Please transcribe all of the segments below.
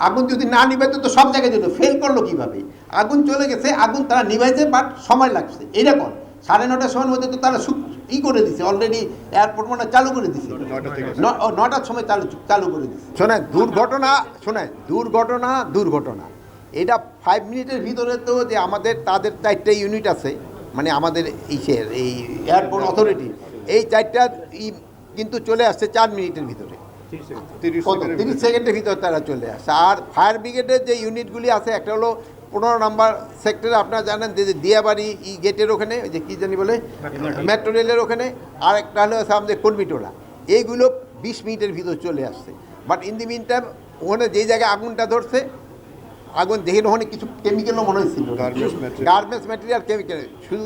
আগুন যদি না নিভাইতে তো সব জায়গায় যেত ফেল করল কীভাবে? আগুন চলে গেছে আগুন তারা নিভাইছে বাট সময় লাগছে। এরকম সাড়ে নটার সময়ের মধ্যে তো তারা সু- ই করে দিছে অলরেডি এয়ারপোর্ট মানে চালু করে দিছে। ন- নটার সময় চালু চালু করে দিছে। শোনেন দুর্ঘটনা শোনেন দুর্ঘটনা দুর্ঘটনা। এটা ফাইভ মিনিটের ভিতরে তো যে আমাদের তাদের চারটে ইউনিট আছে মানে আমাদের ইসের এই এয়ারপোর্ট অথরিটি এই চারটা ই কিন্তু চলে আসছে চার মিনিটের ভিতরে। কত? তিরিশ সেকেন্ডের ভিতর তারা চলে আসে। আর ফায়ার ব্রিগেডের যে ইউনিটগুলি আছে একটা হলো পনেরো নম্বর সেক্টরে আপনারা জানেন যে দিয়াবাড়ি ই গেটের ওখানে ওই যে কী জানি বলে? মেট্রো রেলের ওখানে। আর একটা হলো হচ্ছে আমাদের কর্মীটোলা। এইগুলো বিশ মিনিটের ভিতর চলে আসছে। But in the meantime ওখানে যেই জায়গায় আগুনটা ধরছে আগুন দেখে ওখানে কিছু কেমিক্যালও মনে হয়েছিল গার্মেন্টস ম্যাটেরিয়াল কেমিক্যাল শুধু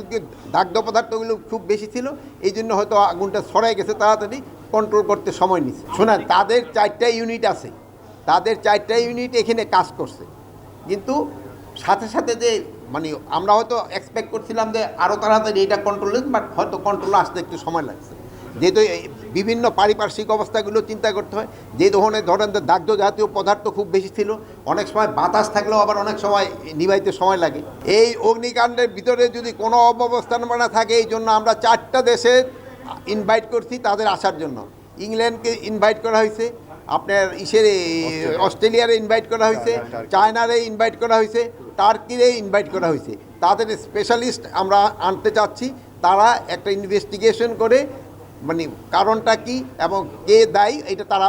দাগ্ধ পদার্থগুলো খুব বেশি ছিল এই জন্য হয়তো আগুনটা ছড়াই গেছে তাড়াতাড়ি। কন্ট্রোল করতে সময় নিচ্ছে শোনেন তাদের চারটা ইউনিট আছে। তাদের চারটা ইউনিট এখানে কাজ করছে। কিন্তু সাথে সাথে যে মানে আমরা হয়তো এক্সপেক্ট করছিলাম যে আরও তাড়াতাড়ি এটা কন্ট্রোল বাট হয়তো কন্ট্রোল আসতে একটু সময় লাগছে। যেহেতু বিভিন্ন পারিপার্শ্বিক অবস্থাগুলো চিন্তা করতে হয় যে ধরনের ধরেন যে দাগ্ধ জাতীয় পদার্থ খুব বেশি ছিল অনেক সময় বাতাস থাকলেও আবার অনেক সময় নিভাইতে সময় লাগে। এই অগ্নিকাণ্ডের ভিতরে যদি কোনো অব্যবস্থাপনা থাকে এই জন্য আমরা চারটা দেশের ইনভাইট করছি তাদের আসার জন্য। ইংল্যান্ডকে ইনভাইট করা হয়েছে আপনার ইসের অস্ট্রেলিয়ারে ইনভাইট করা হয়েছে চায়নারে ইনভাইট করা হয়েছে টার্কিরে ইনভাইট করা হয়েছে। তাদের স্পেশালিস্ট আমরা আনতে চাচ্ছি তারা একটা ইনভেস্টিগেশন করে মানে কারণটা কি এবং কে দায়ী এটা তারা